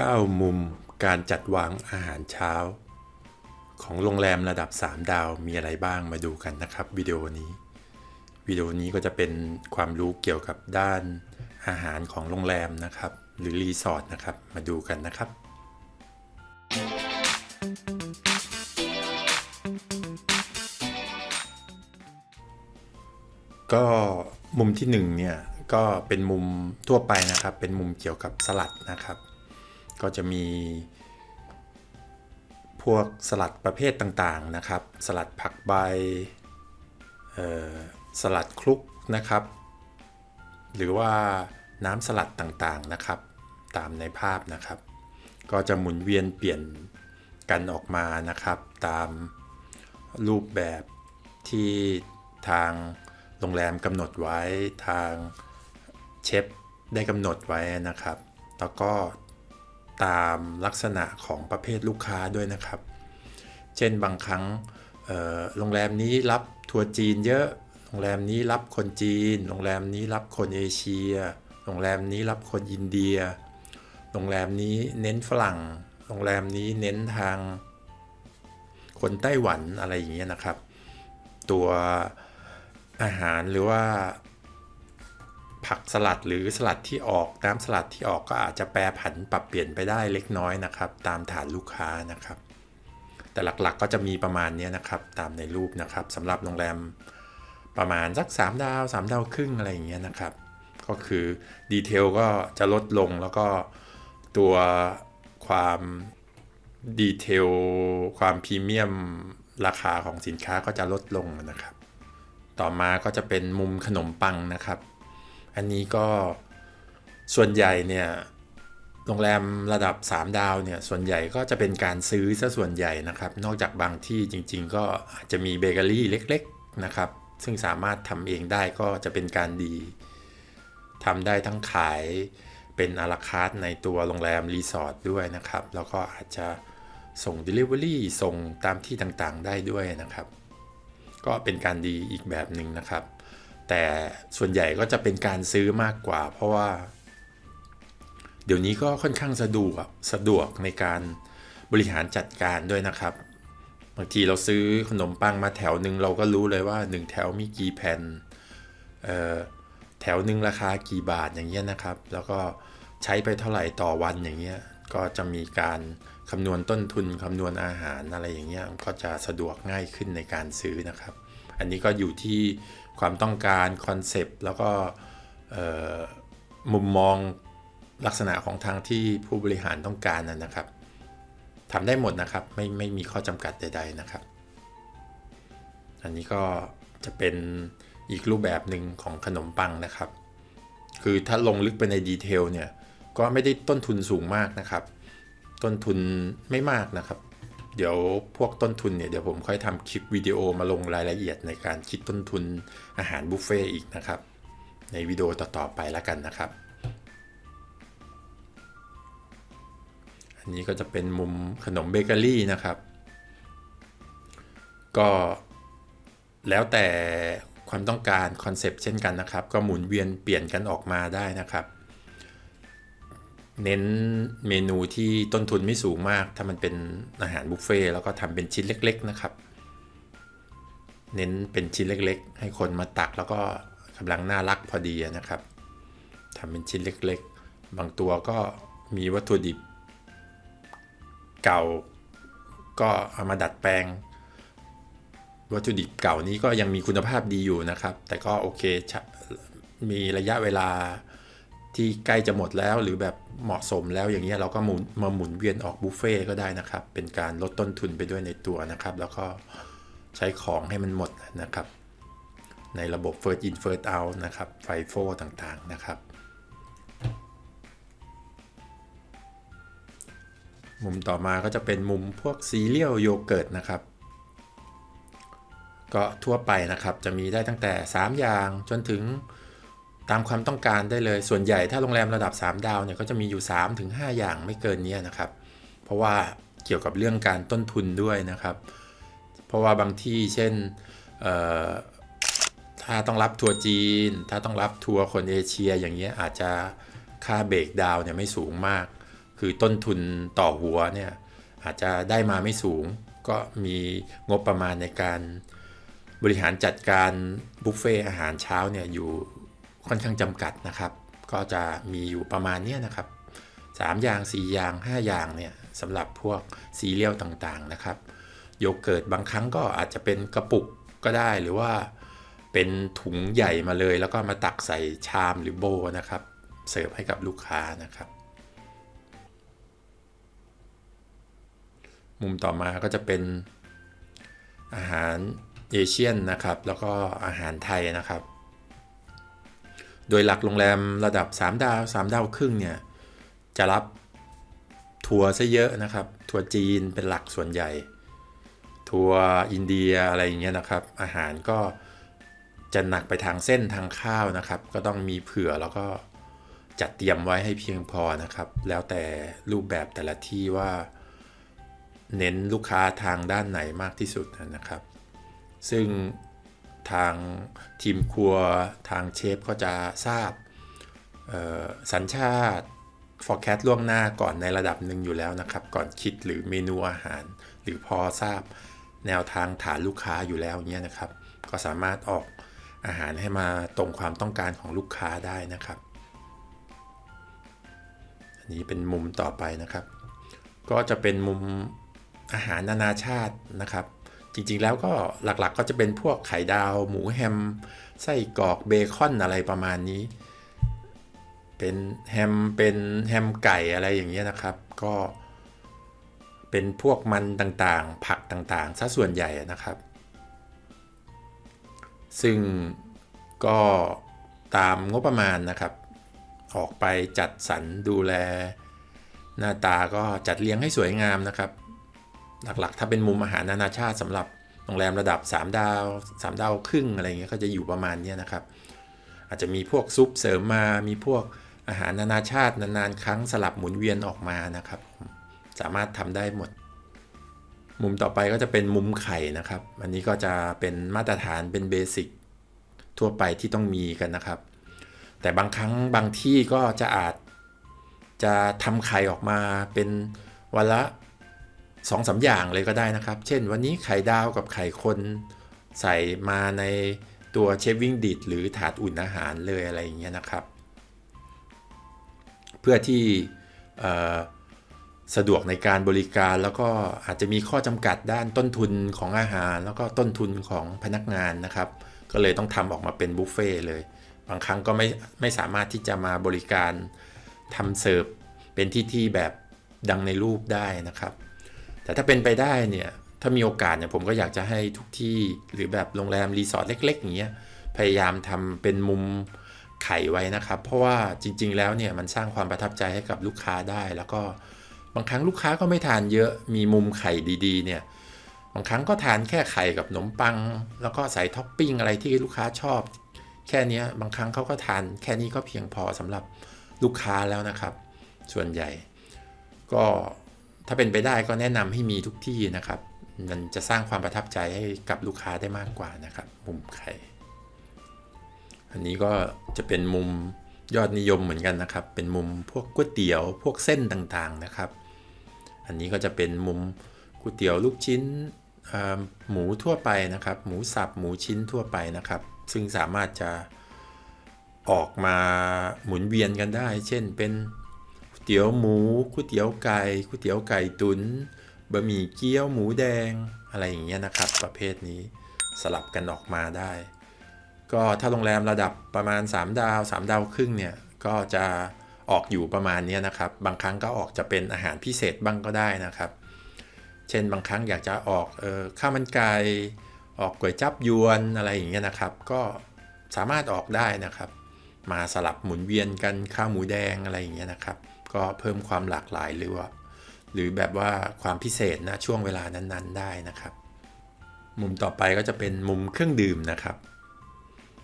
9 มุมการจัดวางอาหารเช้า ของโรงแรมระดับ 3 ดาวมีอะไรบ้างมาดูกันนะครับวิดีโอนี้ วิดีโอนี้ก็จะเป็นความรู้เกี่ยวกับด้านอาหารของโรงแรมนะครับ หรือรีสอร์ทนะครับ มาดูกันนะครับก็มุมที่หนึ่งเนี่ยก็เป็นมุมทั่วไปนะครับ เป็นมุมเกี่ยวกับสลัดนะครับ ก็จะมี พวกสลัดประเภทต่างๆนะครับ สลัดผักใบสลัดคลุกนะครับ หรือว่าน้ำสลัดต่างๆนะครับ ตามในภาพนะครับ ก็จะหมุนเวียนเปลี่ยนกันออกมานะครับ ตามรูปแบบที่ทางโรงแรมกำหนดไว้ทางเชฟได้กำหนดไว้นะครับ แล้วก็ ตามลักษณะของประเภทลูกค้าด้วยนะครับ เช่นบางครั้งโรงแรมนี้รับทัวร์จีนเยอะ โรงแรมนี้รับคนจีน โรงแรมนี้รับคนเอเชีย โรงแรมนี้รับคนอินเดีย โรงแรมนี้เน้นฝรั่ง โรงแรมนี้เน้นทางคนไต้หวันอะไรอย่างเงี้ยนะครับ ตัวอาหารหรือว่า ผักสลัดหรือสลัดที่ออกน้ำสลัดที่ออกก็อาจจะแปรผันปรับเปลี่ยนไปได้เล็กน้อยนะครับ ตามฐานลูกค้านะครับ แต่หลักๆก็จะมีประมาณนี้นะครับ ตามในรูปนะครับสำหรับโรงแรมประมาณสัก 3 ดาว 3 ดาวครึ่งอะไรอย่างเงี้ยนะครับ ก็คือดีเทลก็จะลดลงแล้วก็ตัวความดีเทลความพรีเมียมราคาของสินค้าก็จะลดลงนะครับ ต่อมาก็จะเป็นมุมขนมปังนะครับ อันนี้ก็ส่วนใหญ่เนี่ยโรงแรมระดับ 3 ดาวเนี่ยส่วนใหญ่ก็จะเป็นการซื้อซะส่วนใหญ่นะครับ นอกจากบางที่จริง ๆ ก็อาจจะมีเบเกอรี่เล็ก ๆ นะครับ ซึ่งสามารถทำเองได้ก็จะเป็นการดีทำได้ทั้งขายเป็นอาราคาร์ในตัวโรงแรมรีสอร์ทด้วยนะครับ แล้วก็อาจจะส่ง Delivery ส่งตามที่ต่างๆ ได้ด้วยนะครับ ก็เป็นการดีอีกแบบหนึ่งนะครับ แต่ส่วนใหญ่ก็จะเป็นการซื้อมากกว่า เพราะว่า เดี๋ยวนี้ก็ค่อนข้างสะดวกสะดวกในการบริหารจัดการด้วยนะครับ บางทีเราซื้อขนมปังมาแถวหนึ่งเราก็รู้เลยว่า 1 แถวมีกี่แผ่นเอ่อแถวหนึ่งราคากี่บาทอย่างเงี้ยนะครับ แล้วก็ใช้ไปเท่าไหร่ต่อวันอย่างเงี้ยก็จะมีการคำนวณต้นทุนคำนวณอาหารอะไรอย่างเงี้ยก็จะสะดวกง่ายขึ้นในการซื้อนะครับ อันนี้ก็อยู่ที่ความต้องการคอนเซปต์แล้วก็มุมมองลักษณะของทางที่ผู้บริหารต้องการนะนะครับทำได้หมดนะครับไม่ไม่มีข้อจำกัดใด ๆนะครับ อันนี้ก็จะเป็นอีกรูปแบบหนึ่งของขนมปังนะครับ คือถ้าลงลึกไปในดีเทลเนี่ยก็ไม่ได้ต้นทุนสูงมากนะครับ ต้นทุนไม่มากนะครับ เดี๋ยวพวกต้นทุนเนี่ยเดี๋ยวผมค่อยทำคลิปวิดีโอมาลงรายละเอียดในการคิดต้นทุนอาหารบุฟเฟ่อีกนะครับ ในวิดีโอต่อๆไปแล้วกันนะครับ อันนี้ก็จะเป็นมุมขนมเบเกอรี่นะครับ ก็แล้วแต่ความต้องการคอนเซปต์เช่นกันนะครับ ก็หมุนเวียนเปลี่ยนกันออกมาได้นะครับ เน้นเมนูที่ต้นทุนไม่สูงมาก ถ้ามันเป็นอาหารบุฟเฟ่ต์แล้วก็ทำเป็นชิ้นเล็ก ๆ นะครับ เน้นเป็นชิ้นเล็ก ๆ ให้คนมาตักแล้วก็กำลังน่ารักพอดีนะครับทำเป็นชิ้นเล็ก ๆ บางตัวก็มีวัตถุดิบ เก่าก็เอามาดัดแปลง วัตถุดิบเก่านี้ก็ยังมีคุณภาพดีอยู่นะครับ แต่ก็โอเค มีระยะเวลา ที่ใกล้จะหมดแล้วหรือแบบเหมาะสมแล้วอย่างเงี้ยเราก็หมุนมาหมุนเวียนออกบุฟเฟ่ก็ได้นะครับ เป็นการลดต้นทุนไปด้วยในตัวนะครับ แล้วก็ใช้ของให้มันหมดนะครับ ในระบบ First In First Out นะครับไฟโฟต่างๆนะครับ มุมต่อมาก็จะเป็นมุมพวกซีเรียลโยเกิร์ตนะครับก็ทั่วไปนะครับจะมีได้ตั้งแต่ 3 อย่างจนถึง ตามความต้องการได้เลย ส่วนใหญ่ถ้าโรงแรมระดับ 3 ดาวเนี่ยก็จะมีอยู่ 3-5ถึง5อย่างไม่เกินเนี้ยนะครับ เพราะว่าเกี่ยวกับเรื่องการต้นทุนด้วยนะครับ เพราะว่าบางที่เช่นถ้าต้องรับทัวร์จีน ถ้าต้องรับทัวร์คนเอเชียอย่างเงี้ยอาจจะค่าเบรกดาวเนี่ยไม่สูงมาก คือต้นทุนต่อหัวเนี่ยอาจจะได้มาไม่สูง ก็มีงบประมาณในการบริหารจัดการบุฟเฟ่อาหารเช้าเนี่ยอยู่ ค่อนข้างจำกัดนะครับ ก็จะมีอยู่ประมาณเนี้ยนะครับ 3 อย่าง 4 อย่าง 5 อย่างเนี่ยสำหรับพวกซีเรียลต่างๆนะครับ โยเกิร์ตบางครั้งก็อาจจะเป็นกระปุกก็ได้หรือว่าเป็นถุงใหญ่มาเลย แล้วก็มาตักใส่ชามหรือโบนะครับ เสิร์ฟให้กับลูกค้านะครับ มุมต่อมาก็จะเป็นอาหารเอเชียนนะครับ แล้วก็อาหารไทยนะครับ โดยหลักโรงแรมระดับ 3 ดาว 3 ดาวครึ่งเนี่ย จะรับทัวร์ซะเยอะนะครับ ทัวร์จีนเป็นหลักส่วนใหญ่ ทัวร์อินเดียอะไรอย่างเงี้ยนะครับ อาหารก็จะหนักไปทางเส้นทางข้าวนะครับ ก็ต้องมีเผื่อแล้วก็จัดเตรียมไว้ให้เพียงพอนะครับ แล้วแต่รูปแบบแต่ละที่ว่า เน้นลูกค้าทางด้านไหนมากที่สุดนะครับ ซึ่ง ทางทีมครัวทางเชฟก็จะทราบสัญชาติ forecast ล่วงหน้าก่อนในระดับหนึ่งอยู่แล้วนะครับ ก่อนคิดหรือเมนูอาหาร หรือพอทราบแนวทางฐานลูกค้าอยู่แล้วเนี่ยนะครับ ก็สามารถออกอาหารให้มาตรงความต้องการของลูกค้าได้นะครับ อันนี้เป็นมุมต่อไปนะครับ ก็จะเป็นมุมอาหารนานาชาตินะครับ จริงๆแล้วก็หลักๆก็จะเป็นพวกไข่ดาว หมูแฮม ไส้กรอกเบคอนอะไรประมาณนี้ เป็นแฮมเป็นแฮมไก่อะไรอย่างเงี้ยนะครับ ก็เป็นพวกมันต่างๆ ผักต่างๆซะส่วนใหญ่นะครับ ซึ่งก็ตามงบประมาณนะครับ ออกไปจัดสรรดูแล หน้าตาก็จัดเลี้ยงให้สวยงามนะครับ หลักๆ ถ้าเป็นมุมอาหารนานาชาติสำหรับโรงแรมระดับ 3 ดาว 3 ดาวครึ่งอะไรเงี้ยก็จะอยู่ประมาณนี้นะครับ อาจจะมีพวกซุปเสริมมา มีพวกอาหารนานาชาตินานๆ ครั้งสลับหมุนเวียนออกมานะครับ สามารถทำได้หมด มุมต่อไปก็จะเป็นมุมไข่นะครับ อันนี้ก็จะเป็นมาตรฐานเป็นเบสิกทั่วไปที่ต้องมีกันนะครับ แต่บางครั้งบางที่ก็จะอาจจะทำไข่ออกมาเป็นวันละ สองสาอย่างเลยก็ได้นะครับ เช่นวันนี้ไข่ดาวกับไข่คนใส่มาในตัวเชฟวิ่งดิดหรือถาดอุ่นอาหารเลยอะไรอย่างเงี้ยนะครับ เพื่อที่สะดวกในการบริการแล้วก็อาจจะมีข้อจำกัดด้านต้นทุนของอาหาร แล้วก็ต้นทุนของพนักงานนะครับ ก็เลยต้องทำออกมาเป็นบุฟเฟ่เลย บางครั้งก็ไม่ไม่สามารถที่จะมาบริการทำเสิร์ฟเป็นที่ที่แบบดังในรูปได้นะครับ แต่ถ้าเป็นไปได้เนี่ย ถ้ามีโอกาสเนี่ยผมก็อยากจะให้ทุกที่หรือแบบโรงแรมรีสอร์ทเล็ก ๆ อย่างเงี้ยพยายามทำเป็นมุมไขไว้นะครับ เพราะว่าจริง ๆ แล้วเนี่ยมันสร้างความประทับใจให้กับลูกค้าได้ แล้วก็บางครั้งลูกค้าก็ไม่ทานเยอะมีมุมไข่ดีๆ เนี่ยบางครั้งก็ทานแค่ไข่กับขนมปัง แล้วก็ใส่ท็อปปิ้งอะไรที่ลูกค้าชอบ แค่นี้บางครั้งเขาก็ทานแค่นี้ก็เพียงพอสำหรับลูกค้าแล้วนะครับ ส่วนใหญ่ ก็ ถ้าเป็นไปได้ก็แนะนำให้มีทุกที่นะครับ มันจะสร้างความประทับใจให้กับลูกค้าได้มากกว่านะครับ มุมไข่ อันนี้ก็จะเป็นมุมยอดนิยมเหมือนกันนะครับ เป็นมุมพวกก๋วยเตี๋ยวพวกเส้นต่างๆนะครับ อันนี้ก็จะเป็นมุมก๋วยเตี๋ยวลูกชิ้นหมูทั่วไปนะครับ หมูสับหมูชิ้นทั่วไปนะครับ ซึ่งสามารถจะออกมาหมุนเวียนกันได้ เช่นเป็น เตี๋ยวหมูก๋วยเตี๋ยวไก่ก๋วยเตี๋ยวไก่ตุนบะหมี่เกี๊ยวหมูแดงอะไรอย่างเงี้ยนะครับ ประเภทนี้สลับกันออกมาได้ ก็ถ้าโรงแรมระดับประมาณ 3 ดาว 3 ดาวครึ่งเนี่ยก็จะออกอยู่ประมาณนี้นะครับ บางครั้งก็ออกจะเป็นอาหารพิเศษบ้างก็ได้นะครับ เช่นบางครั้งอยากจะออกออข้าวมันไก่ออกก๋วยจับยวนอะไรอย่างเงี้ยนะครับ ก็สามารถออกได้นะครับ มาสลับหมุนเวียนกันข้าวหมูแดงอะไรอย่างเงี้ยนะครับ ก็เพิ่มความหลากหลายหรือว่า หรือแบบว่าความพิเศษนะช่วงเวลานั้นๆ ได้นะครับ มุมต่อไปก็จะเป็นมุมเครื่องดื่มนะครับ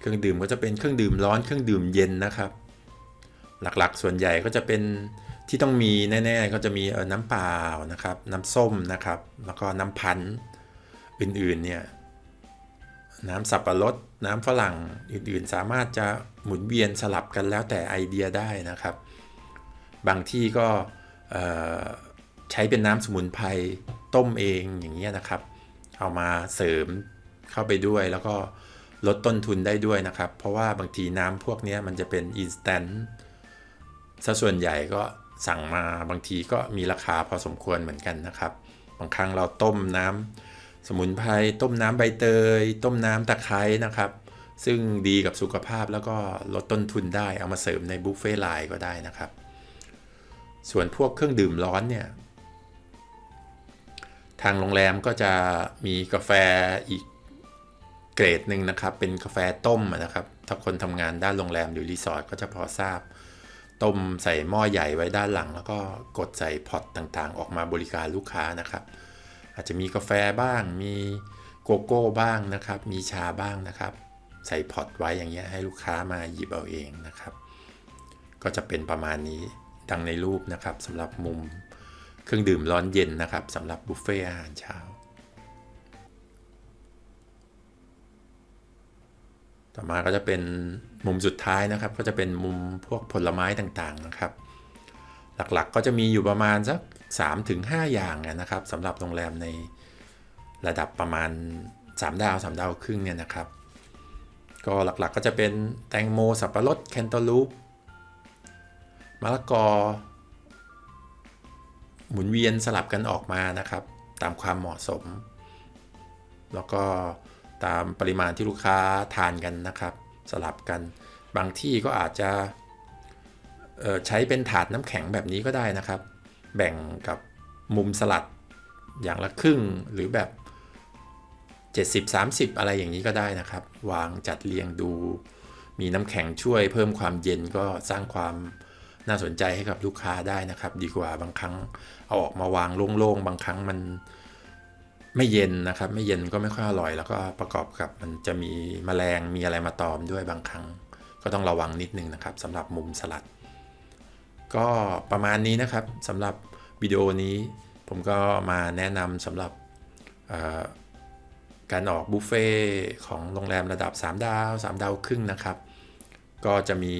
เครื่องดื่มก็จะเป็นเครื่องดื่มร้อนเครื่องดื่มเย็นนะครับ หลักๆ ส่วนใหญ่ก็จะเป็นที่ต้องมีแน่ ๆ ก็จะมีน้ำเปล่านะครับ น้ำส้มนะครับ แล้วก็น้ำพันธุ์อื่นๆเนี่ยน้ำสับปะรดน้ำฝรั่งอื่นๆ สามารถจะหมุนเวียนสลับกันแล้วแต่ไอเดียได้นะครับ บางที่ก็ใช้เป็นน้ำสมุนไพรต้มเองอย่างเงี้ยนะครับ เอามาเสริมเข้าไปด้วยแล้วก็ลดต้นทุนได้ด้วยนะครับ เพราะว่าบางทีน้ำพวกนี้มันจะเป็นอินสแตนต์ซะส่วนใหญ่ก็สั่งมาบางทีก็มีราคาพอสมควรเหมือนกันนะครับ บางครั้งเราต้มน้ำสมุนไพรต้มน้ำใบเตย ต้มน้ำตะไคร้นะครับ ซึ่งดีกับสุขภาพแล้วก็ลดต้นทุนได้เอามาเสริมในบุฟเฟ่ไลน์ก็ได้นะครับ ส่วนพวกเครื่องดื่มร้อนเนี่ย ทางโรงแรมก็จะมีกาแฟอีกเกรดหนึ่งนะครับ เป็นกาแฟต้มนะครับ ถ้าคนทำงานด้านโรงแรมหรือรีสอร์ทก็จะพอทราบ ต้มใส่หม้อใหญ่ไว้ด้านหลัง แล้วก็กดใส่พอตต่างๆ ออกมาบริการลูกค้านะครับ อาจจะมีกาแฟบ้าง มีโกโก้บ้างนะครับ มีชาบ้างนะครับ ใส่พอตไว้อย่างเงี้ยให้ลูกค้ามาหยิบเอาเองนะครับ ก็จะเป็นประมาณนี้ ดังในรูปนะครับสำหรับมุมเครื่องดื่มร้อนเย็นนะครับสำหรับบุฟเฟ่อาหารเช้า ต่อมาก็จะเป็นมุมสุดท้ายนะครับ ก็จะเป็นมุมพวกผลไม้ต่างๆนะครับ หลักๆก็จะมีอยู่ประมาณสัก3-5 อย่างนะครับสำหรับโรงแรมในระดับประมาณ 3 ดาว3ดาวครึ่งเนี่ยนะครับ ก็หลักๆก็จะเป็นแตงโมสับปะรดแคนตาลูป มะละกอ หมุนเวียนสลับกันออกมานะครับ ตามความเหมาะสม แล้วก็ตามปริมาณที่ลูกค้าทานกันนะครับ สลับกัน บางที่ก็อาจจะใช้เป็นถาดน้ำแข็งแบบนี้ก็ได้นะครับ แบ่งกับมุมสลัดอย่างละครึ่งหรือแบบ 70-30 อะไรอย่างนี้ก็ได้นะครับ วางจัดเรียงดู มีน้ำแข็งช่วยเพิ่มความเย็นก็สร้างความ น่าสนใจให้กับลูกค้าได้นะครับ ดีกว่าบางครั้งเอาออกมาวางโล่งๆบางครั้งมันไม่เย็นนะครับ ไม่เย็นก็ไม่ค่อยอร่อย แล้วก็ประกอบกับมันจะมีแมลงมีอะไรมาตอมด้วยบางครั้ง ก็ต้องระวังนิดนึงนะครับสำหรับมุมสลัด ก็ประมาณนี้นะครับสำหรับวิดีโอนี้ ผมก็มาแนะนำสำหรับการออกบุฟเฟ่ของโรงแรมระดับ 3 ดาว 3 ดาวครึ่งนะครับ ก็จะมี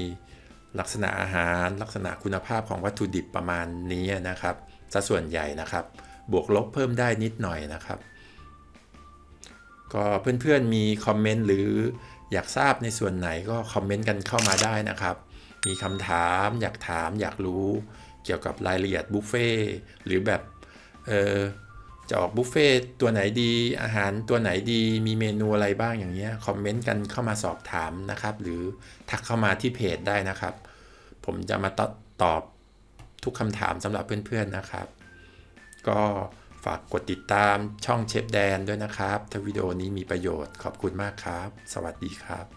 ลักษณะอาหาร ลักษณะคุณภาพของวัตถุดิบประมาณนี้นะครับซะส่วนใหญ่นะครับ บวกลบเพิ่มได้นิดหน่อยนะครับ ก็เพื่อนๆมีคอมเมนต์หรืออยากทราบในส่วนไหนก็คอมเมนต์กันเข้ามาได้นะครับ มีคำถามอยากถามอยากรู้เกี่ยวกับรายละเอียดบุฟเฟ่หรือแบบเออ จะออกบุฟเฟ่ตัวไหนดีอาหารตัวไหนดีมีเมนูอะไรบ้างอย่างเงี้ยคอมเมนต์กันเข้ามาสอบถามนะครับ หรือทักเข้ามาที่เพจได้นะครับ ผมจะมาตตอบทุกคำถามสำหรับเพื่อนๆนะครับ ก็ฝากกดติดตามช่องเชฟแดนด้วยนะครับ ถ้าวิดีโอนี้มีประโยชน์ขอบคุณมากครับ สวัสดีครับ